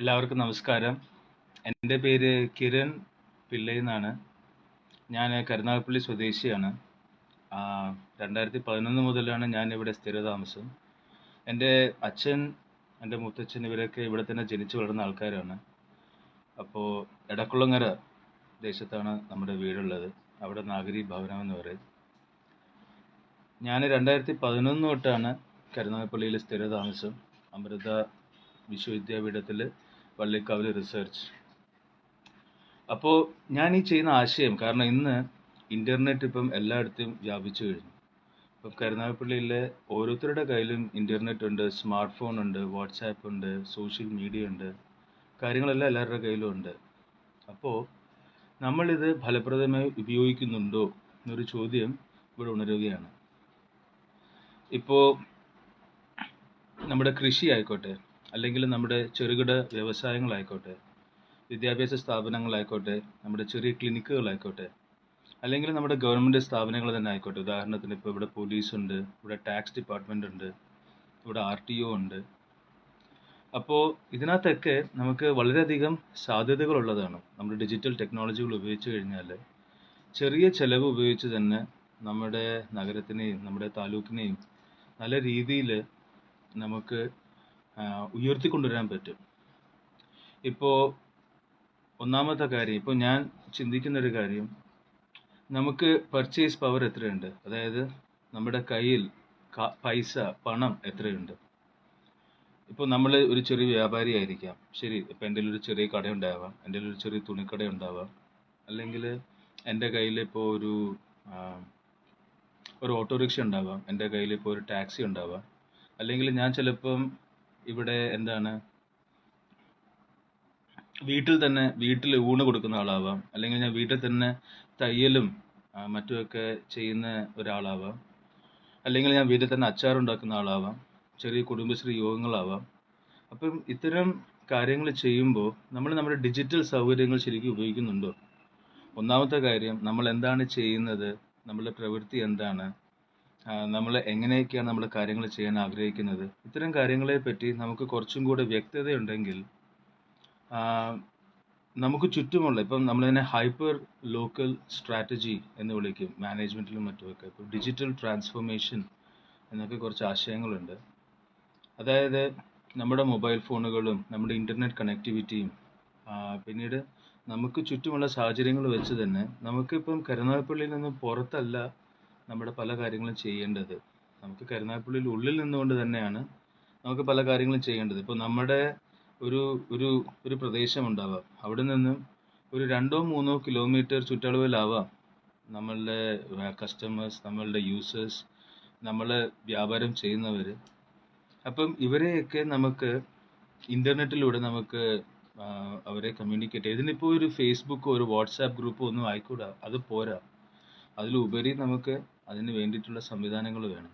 എല്ലാവർക്കും നമസ്കാരം. എന്റെ പേര് കിരൺ പിള്ളൈ എന്നാണ് ഞാൻ കരുനാഗപ്പള്ളി സ്വദേശിയാണ്. രണ്ടായിരത്തി പതിനൊന്ന് മുതലാണ് ഞാൻ ഇവിടെ സ്ഥിരതാമസം. എന്റെ അച്ഛൻ എന്റെ മുത്തച്ഛൻ ഇവരൊക്കെ ഇവിടെ തന്നെ ജനിച്ചു വളർന്ന ആൾക്കാരാണ്. അപ്പോൾ എടക്കുളങ്ങര ദേശത്താണ് നമ്മുടെ വീടുള്ളത്. അവിടെ നാഗരി ഭവനം എന്ന് പറയും. ഞാൻ രണ്ടായിരത്തി പതിനൊന്ന് തൊട്ടാണ് കരുനാഗപ്പള്ളിയിൽ സ്ഥിരതാമസം. അമൃത വിശ്വവിദ്യാപീഠത്തിൽ വള്ളിക്കാവിൽ റിസർച്ച് അപ്പോൾ ഞാൻ ഈ ചെയ്യുന്ന ആശയം കാരണം ഇന്ന് ഇന്റർനെറ്റ് ഇപ്പം എല്ലായിടത്തും വ്യാപിച്ചു കഴിഞ്ഞു. ഇപ്പം കരുനാഗപ്പള്ളിയിലെ ഓരോരുത്തരുടെ കയ്യിലും ഇന്റർനെറ്റ് ഉണ്ട് സ്മാർട്ട് ഫോൺ ഉണ്ട് വാട്സാപ്പ് ഉണ്ട് സോഷ്യൽ മീഡിയ ഉണ്ട് കാര്യങ്ങളെല്ലാം എല്ലാവരുടെ കയ്യിലും ഉണ്ട്. അപ്പോൾ നമ്മളിത് ഫലപ്രദമായി ഉപയോഗിക്കുന്നുണ്ടോ എന്നൊരു ചോദ്യം ഇവിടെ ഉണരുകയാണ്. ഇപ്പോൾ നമ്മുടെ കൃഷി ആയിക്കോട്ടെ അല്ലെങ്കിൽ നമ്മുടെ ചെറുകിട വ്യവസായങ്ങളായിക്കോട്ടെ വിദ്യാഭ്യാസ സ്ഥാപനങ്ങളായിക്കോട്ടെ നമ്മുടെ ചെറിയ ക്ലിനിക്കുകളായിക്കോട്ടെ അല്ലെങ്കിൽ നമ്മുടെ ഗവൺമെന്റ് സ്ഥാപനങ്ങൾ തന്നെ ആയിക്കോട്ടെ. ഉദാഹരണത്തിന് ഇപ്പോൾ ഇവിടെ പോലീസ് ഉണ്ട് ഇവിടെ ടാക്സ് ഡിപ്പാർട്ട്മെന്റ് ഉണ്ട് ഇവിടെ ആർ ടി ഒ ഉണ്ട്. അപ്പോൾ ഇതിനകത്തൊക്കെ നമുക്ക് വളരെയധികം സാധ്യതകളുള്ളതാണ്. നമ്മുടെ ഡിജിറ്റൽ ടെക്നോളജികൾ ഉപയോഗിച്ച് കഴിഞ്ഞാൽ ചെറിയ ചിലവ് ഉപയോഗിച്ച് തന്നെ നമ്മുടെ നഗരത്തിനെയും നമ്മുടെ താലൂക്കിനെയും നല്ല രീതിയിൽ നമുക്ക് ഉയർത്തിക്കൊണ്ടുവരാൻ പറ്റും. ഇപ്പോൾ ഒന്നാമത്തെ കാര്യം ഇപ്പോൾ ഞാൻ ചിന്തിക്കുന്ന ഒരു കാര്യം നമുക്ക് പർച്ചേസ് പവർ എത്രയുണ്ട്? അതായത് നമ്മുടെ കയ്യിൽ പൈസ പണം എത്രയുണ്ട്? ഇപ്പോൾ നമ്മൾ ഒരു ചെറിയ വ്യാപാരി ആയിരിക്കാം. ശരി ഇപ്പം എന്റെ ഒരു ചെറിയ കട ഉണ്ടാവാം എന്റെ ഒരു ചെറിയ തുണിക്കട ഉണ്ടാവാം അല്ലെങ്കിൽ എന്റെ കയ്യിൽ ഇപ്പോൾ ഒരു ഒരു ഓട്ടോറിക്ഷ ഉണ്ടാവാം എന്റെ കയ്യിൽ ഇപ്പോൾ ഒരു ടാക്സി ഉണ്ടാവാം അല്ലെങ്കിൽ ഞാൻ ചിലപ്പം ഇവിടെ എന്താണ്? വീട്ടിൽ തന്നെ വീട്ടിൽ ഊണ് കൊടുക്കുന്ന ആളാവാം. അല്ലെങ്കിൽ ഞാൻ വീട്ടിൽ തന്നെ തയ്യലും മറ്റുമൊക്കെ ചെയ്യുന്ന ഒരാളാവാം. അല്ലെങ്കിൽ ഞാൻ വീട്ടിൽ തന്നെ അച്ചാർ ഉണ്ടാക്കുന്ന ആളാവാം. ചെറിയ കുടുംബശ്രീ യോഗങ്ങളാവാം. അപ്പം ഇത്തരം കാര്യങ്ങൾ ചെയ്യുമ്പോൾ നമ്മൾ നമ്മുടെ ഡിജിറ്റൽ സൗകര്യങ്ങൾ ശരിക്കും ഉപയോഗിക്കുന്നുണ്ടോ? ഒന്നാമത്തെ കാര്യം നമ്മൾ എന്താണ് ചെയ്യുന്നത്? നമ്മുടെ പ്രവൃത്തി എന്താണ്? നമ്മൾ എങ്ങനെയൊക്കെയാണ് നമ്മൾ കാര്യങ്ങൾ ചെയ്യാൻ ആഗ്രഹിക്കുന്നത്? ഇത്തരം കാര്യങ്ങളെ പറ്റി നമുക്ക് കുറച്ചും കൂടെ വ്യക്തതയുണ്ടെങ്കിൽ നമുക്ക് ചുറ്റുമുള്ള ഇപ്പം നമ്മളതിനെ ഹൈപ്പർ ലോക്കൽ സ്ട്രാറ്റജി എന്ന് വിളിക്കും മാനേജ്മെന്റിലും മറ്റുമൊക്കെ. ഇപ്പം ഡിജിറ്റൽ ട്രാൻസ്ഫോർമേഷൻ എന്നൊക്കെ കുറച്ച് ആശയങ്ങളുണ്ട്. അതായത് നമ്മുടെ മൊബൈൽ ഫോണുകളും നമ്മുടെ ഇന്റർനെറ്റ് കണക്ടിവിറ്റിയും പിന്നീട് നമുക്ക് ചുറ്റുമുള്ള സാഹചര്യങ്ങൾ വെച്ച് തന്നെ നമുക്കിപ്പം കരുനാഗപ്പള്ളിയിൽ നിന്ന് പുറത്തല്ല നമ്മുടെ പല കാര്യങ്ങളും ചെയ്യേണ്ടത്. നമുക്ക് കരുനാഗപ്പള്ളിയിൽ ഉള്ളിൽ നിന്നുകൊണ്ട് തന്നെയാണ് നമുക്ക് പല കാര്യങ്ങളും ചെയ്യേണ്ടത്. ഇപ്പോൾ നമ്മുടെ ഒരു ഒരു ഒരു പ്രദേശം ഉണ്ടാവാം. അവിടെ നിന്ന് ഒരു രണ്ടോ മൂന്നോ കിലോമീറ്റർ ചുറ്റളവിലാവാം നമ്മളുടെ കസ്റ്റമേഴ്സ് നമ്മളുടെ യൂസേഴ്സ് നമ്മൾ വ്യാപാരം ചെയ്യുന്നവർ അപ്പം ഇവരെയൊക്കെ നമുക്ക് ഇന്റർനെറ്റിലൂടെ നമുക്ക് അവരെ കമ്മ്യൂണിക്കേറ്റ് ഇതിനിപ്പോൾ ഒരു ഫേസ്ബുക്കോ ഒരു വാട്സാപ്പ് ഗ്രൂപ്പോ ഒന്നും ആയിക്കൂടാ. അത് പോരാ. അതിലുപരി നമുക്ക് അതിന് വേണ്ടിയിട്ടുള്ള സംവിധാനങ്ങൾ വേണം.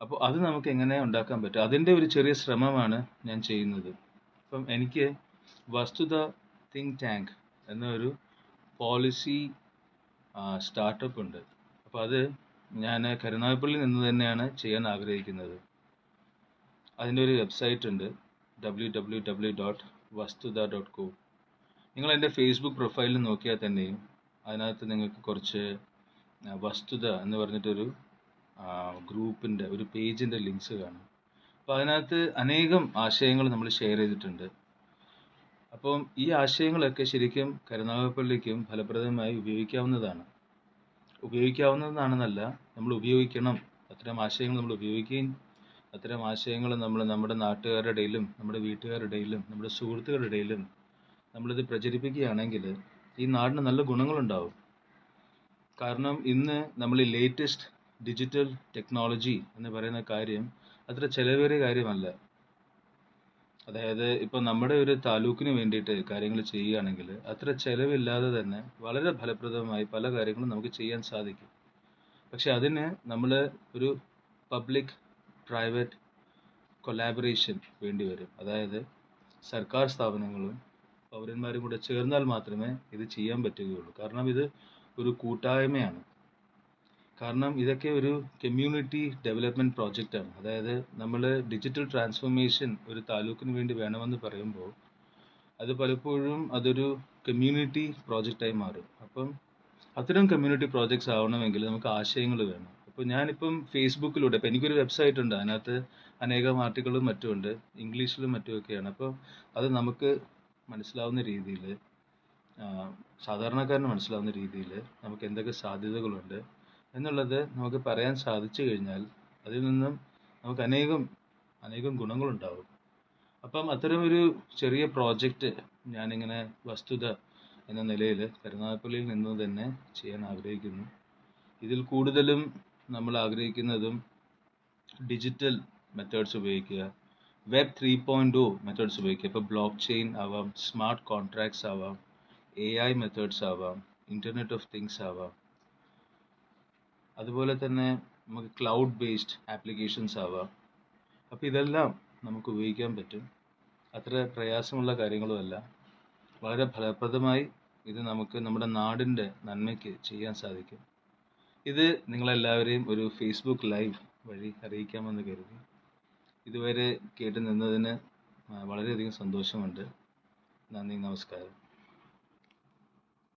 അപ്പോൾ അത് നമുക്ക് എങ്ങനെ ഉണ്ടാക്കാൻ പറ്റും? അതിന്റെ ഒരു ചെറിയ ശ്രമമാണ് ഞാൻ ചെയ്യുന്നത്. അപ്പം എനിക്ക് വസ്തുത തിങ്ക് ടാങ്ക് എന്നൊരു പോളിസി സ്റ്റാർട്ടപ്പ് ഉണ്ട്. അപ്പോൾ അത് ഞാൻ കരുനാഗപ്പള്ളിയിൽ നിന്ന് തന്നെയാണ് ചെയ്യാൻ ആഗ്രഹിക്കുന്നത്. അതിന്റെ ഒരു വെബ്സൈറ്റ് ഉണ്ട്. W dot Vasthutha dot com നിങ്ങൾ എന്റെ ഫേസ്ബുക്ക് പ്രൊഫൈലിൽ നോക്കിയാൽ തന്നെയും അതിനകത്ത് നിങ്ങൾക്ക് കുറച്ച് വസ്തുത എന്ന് പറഞ്ഞിട്ടൊരു ഗ്രൂപ്പിന്റെ ഒരു പേജിന്റെ ലിങ്ക്സ് കാണും. അപ്പോൾ അതിനകത്ത് അനേകം ആശയങ്ങൾ നമ്മൾ ഷെയർ ചെയ്തിട്ടുണ്ട്. അപ്പം ഈ ആശയങ്ങളൊക്കെ ശരിക്കും കരുനാഗപ്പള്ളിക്കും ഫലപ്രദമായി ഉപയോഗിക്കാവുന്നതാണ്. ഉപയോഗിക്കാവുന്നതാണെന്നല്ല നമ്മൾ ഉപയോഗിക്കണം. അത്തരം ആശയങ്ങൾ നമ്മൾ ഉപയോഗിക്കുകയും അത്തരം ആശയങ്ങൾ നമ്മൾ നമ്മുടെ നാട്ടുകാരുടെ ഇടയിലും നമ്മുടെ വീട്ടുകാരുടെ ഇടയിലും നമ്മുടെ സുഹൃത്തുക്കളുടെ ഇടയിലും നമ്മളിത് പ്രചരിപ്പിക്കുകയാണെങ്കിൽ ഈ നാടിന് നല്ല ഗുണങ്ങളുണ്ടാവും. കാരണം ഇന്ന് നമ്മൾ ഈ ലേറ്റസ്റ്റ് ഡിജിറ്റൽ ടെക്നോളജി എന്ന് പറയുന്ന കാര്യം അത്ര ചിലവേറിയ കാര്യമല്ല. അതായത് ഇപ്പം നമ്മുടെ ഒരു താലൂക്കിന് വേണ്ടിയിട്ട് കാര്യങ്ങൾ ചെയ്യുകയാണെങ്കിൽ അത്ര ചിലവില്ലാതെ തന്നെ വളരെ ഫലപ്രദമായി പല കാര്യങ്ങളും നമുക്ക് ചെയ്യാൻ സാധിക്കും. പക്ഷെ അതിന് നമ്മൾ ഒരു പബ്ലിക് പ്രൈവറ്റ് കൊലാബറേഷൻ വേണ്ടി വരും. അതായത് സർക്കാർ സ്ഥാപനങ്ങളും പൗരന്മാരും കൂടെ ചേർന്നാൽ മാത്രമേ ഇത് ചെയ്യാൻ പറ്റുകയുള്ളൂ. കാരണം ഇത് ഒരു കൂട്ടായ്മയാണ്. കാരണം ഇതൊക്കെ ഒരു കമ്മ്യൂണിറ്റി ഡെവലപ്മെന്റ് പ്രോജക്റ്റാണ് അതായത് നമ്മൾ ഡിജിറ്റൽ ട്രാൻസ്ഫോർമേഷൻ ഒരു താലൂക്കിന് വേണ്ടി വേണമെന്ന് പറയുമ്പോൾ അത് പലപ്പോഴും അതൊരു കമ്മ്യൂണിറ്റി പ്രോജക്റ്റായി മാറും. അപ്പം അത്തരം കമ്മ്യൂണിറ്റി പ്രോജക്ട്സ് ആവണമെങ്കിൽ നമുക്ക് ആശയങ്ങൾ വേണം. അപ്പോൾ ഞാനിപ്പം ഫേസ്ബുക്കിലൂടെ ഇപ്പം എനിക്കൊരു വെബ്സൈറ്റ് ഉണ്ട്. അതിനകത്ത് അനേകം ആർട്ടിക്കിളും മറ്റും ഉണ്ട്. ഇംഗ്ലീഷിലും മറ്റുമൊക്കെയാണ് അപ്പോൾ അത് നമുക്ക് മനസ്സിലാവുന്ന രീതിയിൽ സാധാരണക്കാരന് മനസ്സിലാവുന്ന രീതിയിൽ നമുക്ക് എന്തൊക്കെ സാധ്യതകളുണ്ട് എന്നുള്ളത് നമുക്ക് പറയാൻ സാധിച്ചു കഴിഞ്ഞാൽ അതിൽ നിന്നും നമുക്ക് അനേകം അനേകം ഗുണങ്ങളുണ്ടാവും. അപ്പം അത്തരമൊരു ചെറിയ പ്രോജക്റ്റ് ഞാനിങ്ങനെ വസ്തുത എന്ന നിലയിൽ കരുനാഗപ്പള്ളിയിൽ നിന്ന് തന്നെ ചെയ്യാൻ ആഗ്രഹിക്കുന്നു. ഇതിൽ കൂടുതലും നമ്മൾ ആഗ്രഹിക്കുന്നതും ഡിജിറ്റൽ മെത്തേഡ്സ് ഉപയോഗിക്കുക വെബ് ത്രീ പോയിന്റ് മെത്തേഡ്സ് ഉപയോഗിക്കുക. ഇപ്പോൾ ബ്ലോക്ക് ചെയിൻ ആവാം സ്മാർട്ട് കോൺട്രാക്ട്സ് ആവാം എ ഐ മെത്തേഡ്സ് ആവാം ഇന്റർനെറ്റ് ഓഫ് തിങ്സ് ആവാം. അതുപോലെ തന്നെ നമുക്ക് ക്ലൗഡ് ബേസ്ഡ് ആപ്ലിക്കേഷൻസ് ആവാം. അപ്പോൾ ഇതെല്ലാം നമുക്ക് ഉപയോഗിക്കാൻ പറ്റും. അത്ര പ്രയാസമുള്ള കാര്യങ്ങളുമല്ല വളരെ ഫലപ്രദമായി ഇത് നമുക്ക് നമ്മുടെ നാടിന്റെ നന്മയ്ക്ക് ചെയ്യാൻ സാധിക്കും. ഇത് നിങ്ങളെല്ലാവരെയും ഒരു ഫേസ്ബുക്ക് ലൈവ് വഴി അറിയിക്കാമെന്ന് കരുതി. ഇതുവരെ കേട്ട് നിന്നതിന് വളരെയധികം സന്തോഷമുണ്ട്. നന്ദി നമസ്കാരം.